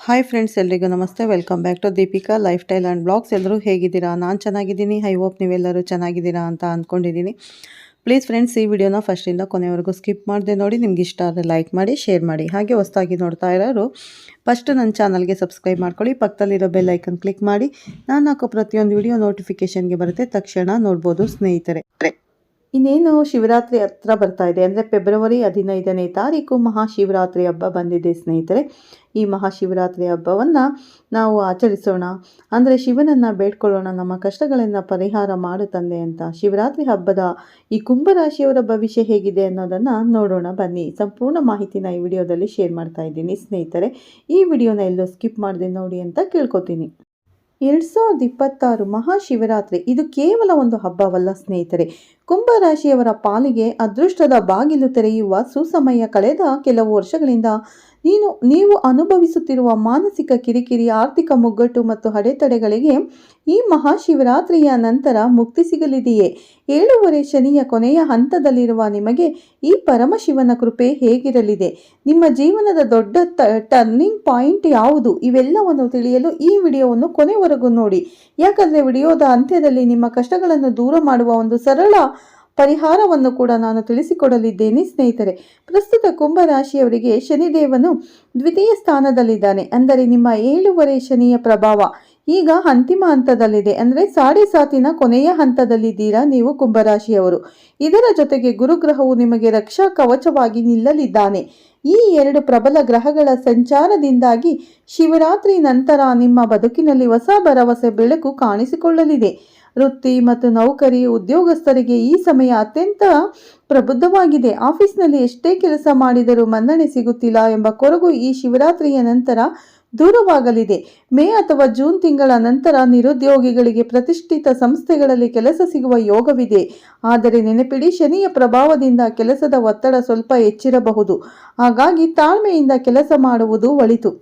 Hi friends ಎಲ್ರಿಗೂ ನಮಸ್ತೆ. Welcome back to Deepika life style and blogs ಎಲ್ಲರೂ ಹೇಗಿದ್ದೀರಾ? ನಾನು ಚೆನ್ನಾಗಿದ್ದೀನಿ. ಐ ಹೋಪ್ ನೀವೆಲ್ಲರೂ ಚೆನ್ನಾಗಿದ್ದೀರಾ ಅಂತ ಅಂದ್ಕೊಂಡಿದ್ದೀನಿ. ಪ್ಲೀಸ್ ಫ್ರೆಂಡ್ಸ್ ಈ ವಿಡಿಯೋನ ಫಸ್ಟಿಂದ ಕೊನೆವರೆಗೂ ಸ್ಕಿಪ್ ಮಾಡದೆ ನೋಡಿ. ನಿಮ್ಗೆ ಇಷ್ಟ ಆದರೆ ಲೈಕ್ ಮಾಡಿ ಶೇರ್ ಮಾಡಿ. ಹಾಗೆ ಹೊಸದಾಗಿ ನೋಡ್ತಾ ಇರೋರು ಫಸ್ಟ್ ನನ್ನ ಚಾನಲ್ಗೆ ಸಬ್ಸ್ಕ್ರೈಬ್ ಮಾಡ್ಕೊಳ್ಳಿ. ಪಕ್ಕದಲ್ಲಿರೋ ಬೆಲ್ ಐಕನ್ ಕ್ಲಿಕ್ ಮಾಡಿ. ನಾನು ಹಾಕೋ ಪ್ರತಿಯೊಂದು ವಿಡಿಯೋ ನೋಟಿಫಿಕೇಷನ್ಗೆ ಬರುತ್ತೆ. ತಕ್ಷಣ ನೋಡ್ಬೋದು ಸ್ನೇಹಿತರೆ. ಇನ್ನೇನು ಶಿವರಾತ್ರಿ ಹತ್ರ ಬರ್ತಾ ಇದೆ ಅಂದರೆ ಫೆಬ್ರವರಿ ಹದಿನೈದನೇ ತಾರೀಕು ಮಹಾಶಿವರಾತ್ರಿ ಹಬ್ಬ ಬಂದಿದೆ ಸ್ನೇಹಿತರೆ. ಈ ಮಹಾಶಿವರಾತ್ರಿ ಹಬ್ಬವನ್ನು ನಾವು ಆಚರಿಸೋಣ. ಅಂದರೆ ಶಿವನನ್ನು ಬೇಡ್ಕೊಳ್ಳೋಣ, ನಮ್ಮ ಕಷ್ಟಗಳನ್ನು ಪರಿಹಾರ ಮಾಡು ತಂದೆ ಅಂತ. ಶಿವರಾತ್ರಿ ಹಬ್ಬದ ಈ ಕುಂಭರಾಶಿಯವರ ಭವಿಷ್ಯ ಹೇಗಿದೆ ಅನ್ನೋದನ್ನು ನೋಡೋಣ ಬನ್ನಿ. ಸಂಪೂರ್ಣ ಮಾಹಿತಿನ ಈ ವಿಡಿಯೋದಲ್ಲಿ ಶೇರ್ ಮಾಡ್ತಾ ಇದ್ದೀನಿ ಸ್ನೇಹಿತರೆ. ಈ ವಿಡಿಯೋನ ಎಲ್ಲೋ ಸ್ಕಿಪ್ ಮಾಡಿದೆ ನೋಡಿ ಅಂತ ಕೇಳ್ಕೊತೀನಿ. ಎರಡು ಸಾವಿರದ ಇಪ್ಪತ್ತಾರು ಮಹಾಶಿವರಾತ್ರಿ ಇದು ಕೇವಲ ಒಂದು ಹಬ್ಬವಲ್ಲ ಸ್ನೇಹಿತರೆ. ಕುಂಭರಾಶಿಯವರ ಪಾಲಿಗೆ ಅದೃಷ್ಟದ ಬಾಗಿಲು ತೆರೆಯುವ ಸುಸಮಯ ಕಳೆದ ಕೆಲವು ವರ್ಷಗಳಿಂದ ನೀನು, ನೀವು ಅನುಭವಿಸುತ್ತಿರುವ ಮಾನಸಿಕ ಕಿರಿಕಿರಿ, ಆರ್ಥಿಕ ಮುಗ್ಗಟ್ಟು ಮತ್ತು ಅಡೆತಡೆಗಳಿಗೆ ಈ ಮಹಾಶಿವರಾತ್ರಿಯ ನಂತರ ಮುಕ್ತಿ ಸಿಗಲಿದೆಯೇ? ಏಳುವರೆ ಶನಿಯ ಕೊನೆಯ ಹಂತದಲ್ಲಿರುವ ನಿಮಗೆ ಈ ಪರಮಶಿವನ ಕೃಪೆ ಹೇಗಿರಲಿದೆ? ನಿಮ್ಮ ಜೀವನದ ದೊಡ್ಡ ಟರ್ನಿಂಗ್ ಪಾಯಿಂಟ್ ಯಾವುದು? ಇವೆಲ್ಲವನ್ನು ತಿಳಿಯಲು ಈ ವಿಡಿಯೋವನ್ನು ಕೊನೆವರೆಗೂ ನೋಡಿ. ಯಾಕಂದರೆ ವಿಡಿಯೋದ ಅಂತ್ಯದಲ್ಲಿ ನಿಮ್ಮ ಕಷ್ಟಗಳನ್ನು ದೂರ ಮಾಡುವ ಒಂದು ಸರಳ ಪರಿಹಾರವನ್ನು ಕೂಡ ನಾನು ತಿಳಿಸಿಕೊಡಲಿದ್ದೇನೆ, ಸ್ನೇಹಿತರೆ. ಪ್ರಸ್ತುತ ಕುಂಭರಾಶಿಯವರಿಗೆ ಶನಿದೇವನು ದ್ವಿತೀಯ ಸ್ಥಾನದಲ್ಲಿದ್ದಾನೆ. ಅಂದರೆ ನಿಮ್ಮ ಏಳುವರೆ ಶನಿಯ ಪ್ರಭಾವ ಈಗ ಅಂತಿಮ ಹಂತದಲ್ಲಿದೆ. ಅಂದರೆ ಸಾಡೆ ಸಾತಿನ ಕೊನೆಯ ಹಂತದಲ್ಲಿದ್ದೀರಾ ನೀವು ಕುಂಭರಾಶಿಯವರು. ಇದರ ಜೊತೆಗೆ ಗುರುಗ್ರಹವು ನಿಮಗೆ ರಕ್ಷಾ ಕವಚವಾಗಿ ನಿಲ್ಲಲಿದ್ದಾನೆ. ಈ ಎರಡು ಪ್ರಬಲ ಗ್ರಹಗಳ ಸಂಚಾರದಿಂದಾಗಿ ಶಿವರಾತ್ರಿ ನಂತರ ನಿಮ್ಮ ಬದುಕಿನಲ್ಲಿ ಹೊಸ ಭರವಸೆ, ಬೆಳಕು ಕಾಣಿಸಿಕೊಳ್ಳಲಿದೆ. ವೃತ್ತಿ ಮತ್ತು ನೌಕರಿ ಉದ್ಯೋಗಸ್ಥರಿಗೆ ಈ ಸಮಯ ಅತ್ಯಂತ ಪ್ರಬುದ್ಧವಾಗಿದೆ. ಆಫೀಸ್ನಲ್ಲಿ ಎಷ್ಟೇ ಕೆಲಸ ಮಾಡಿದರೂ ಮನ್ನಣೆ ಸಿಗುತ್ತಿಲ್ಲ ಎಂಬ ಕೊರಗು ಈ ಶಿವರಾತ್ರಿಯ ನಂತರ ದೂರವಾಗಲಿದೆ. ಮೇ ಅಥವಾ ಜೂನ್ ತಿಂಗಳ ನಂತರ ನಿರುದ್ಯೋಗಿಗಳಿಗೆ ಪ್ರತಿಷ್ಠಿತ ಸಂಸ್ಥೆಗಳಲ್ಲಿ ಕೆಲಸ ಸಿಗುವ ಯೋಗವಿದೆ. ಆದರೆ ನೆನಪಿಡಿ, ಶನಿಯ ಪ್ರಭಾವದಿಂದ ಕೆಲಸದ ಒತ್ತಡ ಸ್ವಲ್ಪ ಹೆಚ್ಚಿರಬಹುದು. ಹಾಗಾಗಿ ತಾಳ್ಮೆಯಿಂದ ಕೆಲಸ ಮಾಡುವುದು ಒಳಿತು.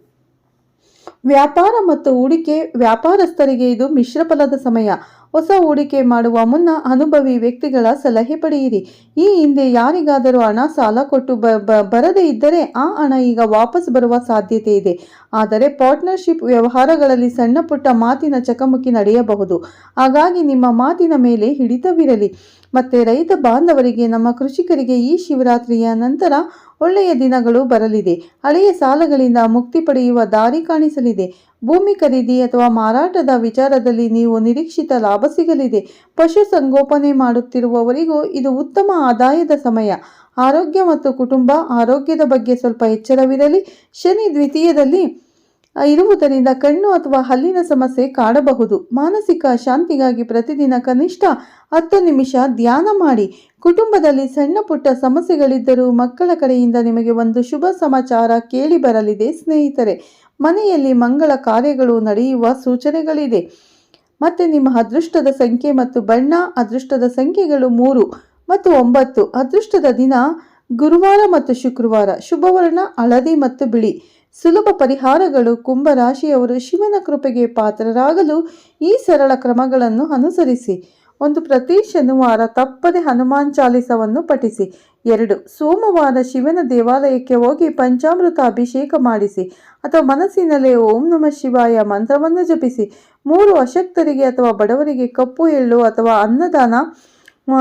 ವ್ಯಾಪಾರ ಮತ್ತು ಹೂಡಿಕೆ ವ್ಯಾಪಾರಸ್ಥರಿಗೆ ಇದು ಮಿಶ್ರಫಲದ ಸಮಯ. ಹೊಸ ಹೂಡಿಕೆ ಮಾಡುವ ಮುನ್ನ ಅನುಭವಿ ವ್ಯಕ್ತಿಗಳ ಸಲಹೆ ಪಡೆಯಿರಿ. ಈ ಹಿಂದೆ ಯಾರಿಗಾದರೂ ಹಣ, ಸಾಲ ಕೊಟ್ಟು ಬರದೇ ಇದ್ದರೆ ಆ ಹಣ ಈಗ ವಾಪಸ್ ಬರುವ ಸಾಧ್ಯತೆ ಇದೆ. ಆದರೆ ಪಾರ್ಟ್ನರ್ಶಿಪ್ ವ್ಯವಹಾರಗಳಲ್ಲಿ ಸಣ್ಣ ಪುಟ್ಟ ಮಾತಿನ ಚಕಮಕಿ ನಡೆಯಬಹುದು. ಹಾಗಾಗಿ ನಿಮ್ಮ ಮಾತಿನ ಮೇಲೆ ಹಿಡಿತವಿರಲಿ. ಮತ್ತೆ ರೈತ ಬಾಂಧವರಿಗೆ, ನಮ್ಮ ಕೃಷಿಕರಿಗೆ ಈ ಶಿವರಾತ್ರಿಯ ನಂತರ ಒಳ್ಳೆಯ ದಿನಗಳು ಬರಲಿದೆ. ಹಳೆಯ ಸಾಲಗಳಿಂದ ಮುಕ್ತಿ ಪಡೆಯುವ ದಾರಿ ಕಾಣಿಸಲಿದೆ. ಭೂಮಿ ಖರೀದಿ ಅಥವಾ ಮಾರಾಟದ ವಿಚಾರದಲ್ಲಿ ನೀವು ನಿರೀಕ್ಷಿತ ಲಾಭ ಸಿಗಲಿದೆ. ಪಶು ಸಂಗೋಪನೆ ಮಾಡುತ್ತಿರುವವರಿಗೂ ಇದು ಉತ್ತಮ ಆದಾಯದ ಸಮಯ. ಆರೋಗ್ಯ ಮತ್ತು ಕುಟುಂಬ ಆರೋಗ್ಯದ ಬಗ್ಗೆ ಸ್ವಲ್ಪ ಎಚ್ಚರವಿರಲಿ. ಶನಿ ದ್ವಿತೀಯದಲ್ಲಿ ಇರುವುದರಿಂದ ಕಣ್ಣು ಅಥವಾ ಹಲ್ಲಿನ ಸಮಸ್ಯೆ ಕಾಡಬಹುದು. ಮಾನಸಿಕ ಶಾಂತಿಗಾಗಿ ಪ್ರತಿದಿನ ಕನಿಷ್ಠ ಹತ್ತು ನಿಮಿಷ ಧ್ಯಾನ ಮಾಡಿ. ಕುಟುಂಬದಲ್ಲಿ ಸಣ್ಣ ಪುಟ್ಟ ಸಮಸ್ಯೆಗಳಿದ್ದರೂ ಮಕ್ಕಳ ಕಡೆಯಿಂದ ನಿಮಗೆ ಒಂದು ಶುಭ ಸಮಾಚಾರ ಕೇಳಿ ಬರಲಿದೆ ಸ್ನೇಹಿತರೆ. ಮನೆಯಲ್ಲಿ ಮಂಗಳ ಕಾರ್ಯಗಳು ನಡೆಯುವ ಸೂಚನೆಗಳಿದೆ. ಮತ್ತು ನಿಮ್ಮ ಅದೃಷ್ಟದ ಸಂಖ್ಯೆ ಮತ್ತು ಬಣ್ಣ, ಅದೃಷ್ಟದ ಸಂಖ್ಯೆಗಳು ಮೂರು ಮತ್ತು ಒಂಬತ್ತು. ಅದೃಷ್ಟದ ದಿನ ಗುರುವಾರ ಮತ್ತು ಶುಕ್ರವಾರ. ಶುಭವರ್ಣ, ಹಳದಿ ಮತ್ತು ಬಿಳಿ. ಸುಲಭ ಪರಿಹಾರಗಳು ಕುಂಭರಾಶಿಯವರು ಶಿವನ ಕೃಪೆಗೆ ಪಾತ್ರರಾಗಲು ಈ ಸರಳ ಕ್ರಮಗಳನ್ನು ಅನುಸರಿಸಿ. ಒಂದು ಪ್ರತಿ ಶನಿವಾರ ತಪ್ಪದೆ ಹನುಮಾನ್ ಚಾಲಿಸವನ್ನು ಪಠಿಸಿ. ಎರಡು, ಸೋಮವಾರ ಶಿವನ ದೇವಾಲಯಕ್ಕೆ ಹೋಗಿ ಪಂಚಾಮೃತ ಅಭಿಷೇಕ ಮಾಡಿಸಿ. ಅಥವಾ ಮನಸ್ಸಿನಲ್ಲೇ ಓಂ ನಮ ಶಿವಾಯ ಮಂತ್ರವನ್ನು ಜಪಿಸಿ. ಮೂರು, ಅಶಕ್ತರಿಗೆ ಅಥವಾ ಬಡವರಿಗೆ ಕಪ್ಪು, ಎಳ್ಳು ಅಥವಾ ಅನ್ನದಾನ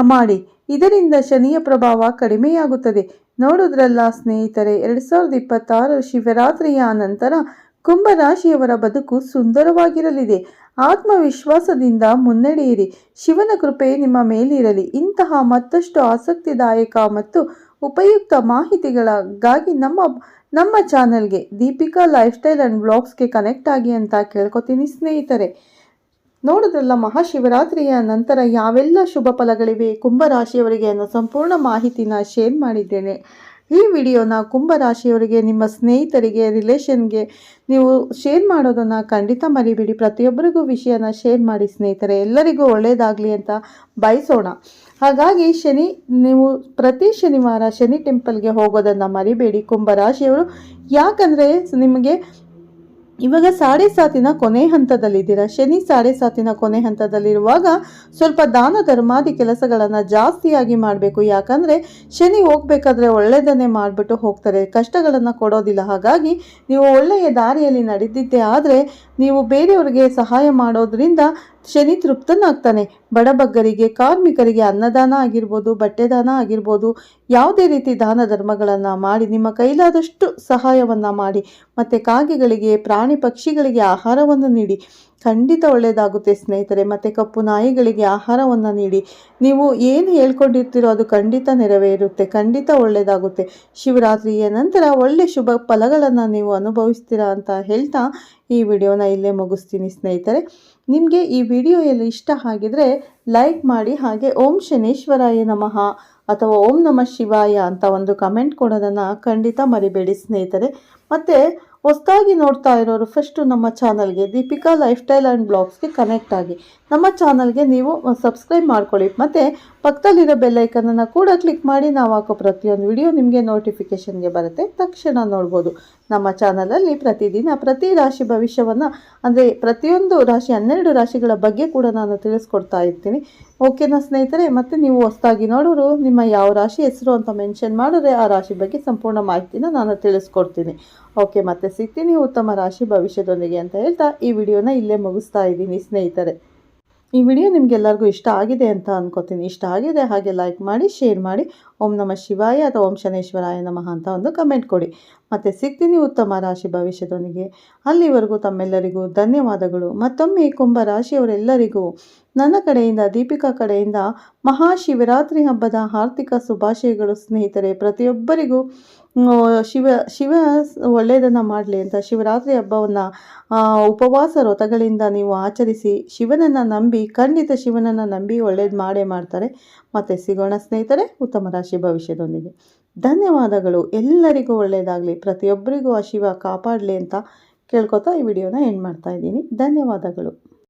ಮಾಡಿ. ಇದರಿಂದ ಶನಿಯ ಪ್ರಭಾವ ಕಡಿಮೆಯಾಗುತ್ತದೆ. ನೋಡುದ್ರಲ್ಲ ಸ್ನೇಹಿತರೆ, ಎರಡು ಸಾವಿರದ ಇಪ್ಪತ್ತಾರು ಶಿವರಾತ್ರಿಯ ನಂತರ ಕುಂಭರಾಶಿಯವರ ಬದುಕು ಸುಂದರವಾಗಿರಲಿದೆ. ಆತ್ಮವಿಶ್ವಾಸದಿಂದ ಮುನ್ನಡೆಯಿರಿ. ಶಿವನ ಕೃಪೆ ನಿಮ್ಮ ಮೇಲಿರಲಿ. ಇಂತಹ ಮತ್ತಷ್ಟು ಆಸಕ್ತಿದಾಯಕ ಮತ್ತು ಉಪಯುಕ್ತ ಮಾಹಿತಿಗಳಿಗಾಗಿ ನಮ್ಮ ನಮ್ಮ ಚಾನಲ್ಗೆ ದೀಪಿಕಾ ಲೈಫ್ ಸ್ಟೈಲ್ ಆ್ಯಂಡ್ ಬ್ಲಾಗ್ಸ್ಗೆ ಕನೆಕ್ಟ್ ಆಗಿ ಅಂತ ಕೇಳ್ಕೊತೀನಿ ಸ್ನೇಹಿತರೆ. ನೋಡಿದ್ರಲ್ಲ ಮಹಾಶಿವರಾತ್ರಿಯ ನಂತರ ಯಾವೆಲ್ಲ ಶುಭ ಫಲಗಳಿವೆ ಕುಂಭರಾಶಿಯವರಿಗೆ ಅನ್ನೋ ಸಂಪೂರ್ಣ ಮಾಹಿತಿನ ಶೇರ್ ಮಾಡಿದ್ದೇನೆ. ಈ ವಿಡಿಯೋನ ಕುಂಭರಾಶಿಯವರಿಗೆ, ನಿಮ್ಮ ಸ್ನೇಹಿತರಿಗೆ ರಿಲೇಷನ್ಗೆ ನೀವು ಶೇರ್ ಮಾಡೋದನ್ನು ಖಂಡಿತ ಮರಿಬೇಡಿ. ಪ್ರತಿಯೊಬ್ಬರಿಗೂ ವಿಷಯನ ಶೇರ್ ಮಾಡಿ ಸ್ನೇಹಿತರೆ. ಎಲ್ಲರಿಗೂ ಒಳ್ಳೆಯದಾಗಲಿ ಅಂತ ಬಯಸೋಣ. ಹಾಗಾಗಿ ಶನಿ, ನೀವು ಪ್ರತಿ ಶನಿವಾರ ಶನಿ ಟೆಂಪಲ್ಗೆ ಹೋಗೋದನ್ನು ಮರಿಬೇಡಿ. ಕುಂಭರಾಶಿಯವರು ಯಾಕಂದರೆ ನಿಮಗೆ ಇವಾಗ ಸಾಡೆ ಸಾತಿನ ಕೊನೆ ಹಂತದಲ್ಲಿದ್ದೀರಾ? ಶನಿ ಸಾಡೆ ಸಾತಿನ ಕೊನೆ ಹಂತದಲ್ಲಿರುವಾಗ ಸ್ವಲ್ಪ ದಾನ ಧರ್ಮಾದಿ ಕೆಲಸಗಳನ್ನು ಜಾಸ್ತಿಯಾಗಿ ಮಾಡಬೇಕು. ಯಾಕಂದರೆ ಶನಿ ಹೋಗ್ಬೇಕಾದ್ರೆ ಒಳ್ಳೆಯದನ್ನೇ ಮಾಡಿಬಿಟ್ಟು ಹೋಗ್ತಾರೆ. ಕಷ್ಟಗಳನ್ನು ಕೊಡೋದಿಲ್ಲ. ಹಾಗಾಗಿ ನೀವು ಒಳ್ಳೆಯ ದಾರಿಯಲ್ಲಿ ನಡೆದಿದ್ದೇ ಆದರೆ ನೀವು ಬೇರೆಯವರಿಗೆ ಸಹಾಯ ಮಾಡೋದ್ರಿಂದ ಶನಿ ತೃಪ್ತನಾಗ್ತಾನೆ. ಬಡಬಗ್ಗರಿಗೆ, ಕಾರ್ಮಿಕರಿಗೆ ಅನ್ನದಾನ ಆಗಿರ್ಬೋದು ಬಟ್ಟೆ ದಾನ ಆಗಿರ್ಬೋದು, ಯಾವುದೇ ರೀತಿ ದಾನ ಧರ್ಮಗಳನ್ನು ಮಾಡಿ, ನಿಮ್ಮ ಕೈಲಾದಷ್ಟು ಸಹಾಯವನ್ನು ಮಾಡಿ, ಮತ್ತು ಕಾಗೆಗಳಿಗೆ, ಪ್ರಾಣಿ ಪಕ್ಷಿಗಳಿಗೆ ಆಹಾರವನ್ನು ನೀಡಿ. ಖಂಡಿತ ಒಳ್ಳೆಯದಾಗುತ್ತೆ ಸ್ನೇಹಿತರೆ, ಮತ್ತು ಕಪ್ಪು ನಾಯಿಗಳಿಗೆ ಆಹಾರವನ್ನು ನೀಡಿ. ನೀವು ಏನು ಹೇಳ್ಕೊಂಡಿರ್ತೀರೋ ಅದು ಖಂಡಿತ ನೆರವೇರುತ್ತೆ, ಖಂಡಿತ ಒಳ್ಳೆಯದಾಗುತ್ತೆ ಶಿವರಾತ್ರಿಯ ನಂತರ ಒಳ್ಳೆ ಶುಭ ಫಲಗಳನ್ನು ನೀವು ಅನುಭವಿಸ್ತೀರಾ ಅಂತ ಹೇಳ್ತಾ ಈ ವಿಡಿಯೋನ ಇಲ್ಲೇ ಮುಗಿಸ್ತೀನಿ ಸ್ನೇಹಿತರೆ. ನಿಮಗೆ ಈ ವಿಡಿಯೋ ಎಲ್ಲ ಇಷ್ಟ ಆಗಿದ್ರೆ ಲೈಕ್ ಮಾಡಿ, ಹಾಗೆ ಓಂ ಶನೇಶ್ವರಾಯ ನಮಃ ಅಥವಾ ಓಂ ನಮಃ ಶಿವಾಯ ಅಂತ ಒಂದು ಕಮೆಂಟ್ ಕೊಡೋದನ್ನು ಖಂಡಿತ ಮರಿಬೇಡಿ ಸ್ನೇಹಿತರೆ. ಮತ್ತು ಹೊಸ್ದಾಗಿ ನೋಡ್ತಾ ಇರೋರು ಫಸ್ಟು ನಮ್ಮ ಚಾನಲ್ಗೆ ದೀಪಿಕಾ ಲೈಫ್ ಸ್ಟೈಲ್ ಆ್ಯಂಡ್ ಬ್ಲಾಗ್ಸ್ಗೆ ಕನೆಕ್ಟ್ ಆಗಿ. ನಮ್ಮ ಚಾನಲ್ಗೆ ನೀವು ಸಬ್ಸ್ಕ್ರೈಬ್ ಮಾಡ್ಕೊಳ್ಳಿ. ಮತ್ತು ಪಕ್ಕದಲ್ಲಿರೋ ಬೆಲ್ಲೈಕನನ್ನು ಕೂಡ ಕ್ಲಿಕ್ ಮಾಡಿ, ನಾವು ಹಾಕೋ ಪ್ರತಿಯೊಂದು ವಿಡಿಯೋ ನಿಮಗೆ ನೋಟಿಫಿಕೇಷನ್ಗೆ ಬರುತ್ತೆ. ತಕ್ಷಣ ನೋಡ್ಬೋದು. ನಮ್ಮ ಚಾನಲಲ್ಲಿ ಪ್ರತಿದಿನ ಪ್ರತಿ ರಾಶಿ ಭವಿಷ್ಯವನ್ನು, ಅಂದರೆ ಪ್ರತಿಯೊಂದು ರಾಶಿ, ಹನ್ನೆರಡು ರಾಶಿಗಳ ಬಗ್ಗೆ ಕೂಡ ನಾನು ತಿಳಿಸ್ಕೊಡ್ತಾ ಇರ್ತೀನಿ. ಓಕೆನಾ ಸ್ನೇಹಿತರೆ, ಮತ್ತು ನೀವು ಹೊಸದಾಗಿ ನೋಡೋರು, ನಿಮ್ಮ ಯಾವ ರಾಶಿ ಹೆಸರು ಅಂತ ಮೆನ್ಷನ್ ಮಾಡಿದ್ರೆ ಆ ರಾಶಿ ಬಗ್ಗೆ ಸಂಪೂರ್ಣ ಮಾಹಿತಿನ ನಾನು ತಿಳಿಸ್ಕೊಡ್ತೀನಿ. ಓಕೆ ಮತ್ತೆ ಸಿಗ್ತೀನಿ ಉತ್ತಮ ರಾಶಿ ಭವಿಷ್ಯದೊಂದಿಗೆ ಅಂತ ಹೇಳ್ತಾ ಈ ವಿಡಿಯೋನ ಇಲ್ಲೇ ಮುಗಿಸ್ತಾ ಇದ್ದೀನಿ ಸ್ನೇಹಿತರೆ. ಈ ವಿಡಿಯೋ ನಿಮಗೆಲ್ಲರಿಗೂ ಇಷ್ಟ ಆಗಿದೆ ಅಂತ ಅನ್ಕೋತೀನಿ. ಇಷ್ಟ ಆಗಿದೆ ಹಾಗೆ ಲೈಕ್ ಮಾಡಿ ಶೇರ್ ಮಾಡಿ. ಓಂ ನಮ ಶಿವಾಯ ಅಥವಾ ಓಂ ಶನೇಶ್ವರಾಯ ನಮಃ ಅಂತ ಒಂದು ಕಮೆಂಟ್ ಕೊಡಿ. ಮತ್ತು ಸಿಗ್ತೀನಿ ಉತ್ತಮ ರಾಶಿ ಭವಿಷ್ಯದೊಂದಿಗೆ. ಅಲ್ಲಿವರೆಗೂ ತಮ್ಮೆಲ್ಲರಿಗೂ ಧನ್ಯವಾದಗಳು. ಮತ್ತೊಮ್ಮೆ ಕುಂಭ ರಾಶಿಯವರೆಲ್ಲರಿಗೂ ನನ್ನ ಕಡೆಯಿಂದ, ದೀಪಿಕಾ ಕಡೆಯಿಂದ ಮಹಾಶಿವರಾತ್ರಿ ಹಬ್ಬದ ಆರ್ಥಿಕ ಶುಭಾಶಯಗಳು. ಸ್ನೇಹಿತರೆ, ಪ್ರತಿಯೊಬ್ಬರಿಗೂ ಶಿವ ಶಿವ ಒಳ್ಳೆಯದನ್ನು ಮಾಡಲಿ ಅಂತ ಶಿವರಾತ್ರಿ ಹಬ್ಬವನ್ನು ಉಪವಾಸ ವ್ರತಗಳಿಂದ ನೀವು ಆಚರಿಸಿ ಶಿವನನ್ನು ನಂಬಿ ಖಂಡಿತ ಶಿವನನ್ನು ನಂಬಿ ಒಳ್ಳೇದು ಮಾಡೇ ಮಾಡ್ತಾರೆ. ಮತ್ತು ಸಿಗೋಣ ಸ್ನೇಹಿತರೆ, ಉತ್ತಮ ರಾಶಿ ಭವಿಷ್ಯದೊಂದಿಗೆ. ಧನ್ಯವಾದಗಳು. ಎಲ್ಲರಿಗೂ ಒಳ್ಳೆಯದಾಗಲಿ ಪ್ರತಿಯೊಬ್ಬರಿಗೂ ಆ ಶಿವ ಕಾಪಾಡಲಿ ಅಂತ ಕೇಳ್ಕೊತಾ ಈ ವಿಡಿಯೋನ ಎಂಡ್ ಮಾಡ್ತಾ ಇದ್ದೀನಿ. ಧನ್ಯವಾದಗಳು.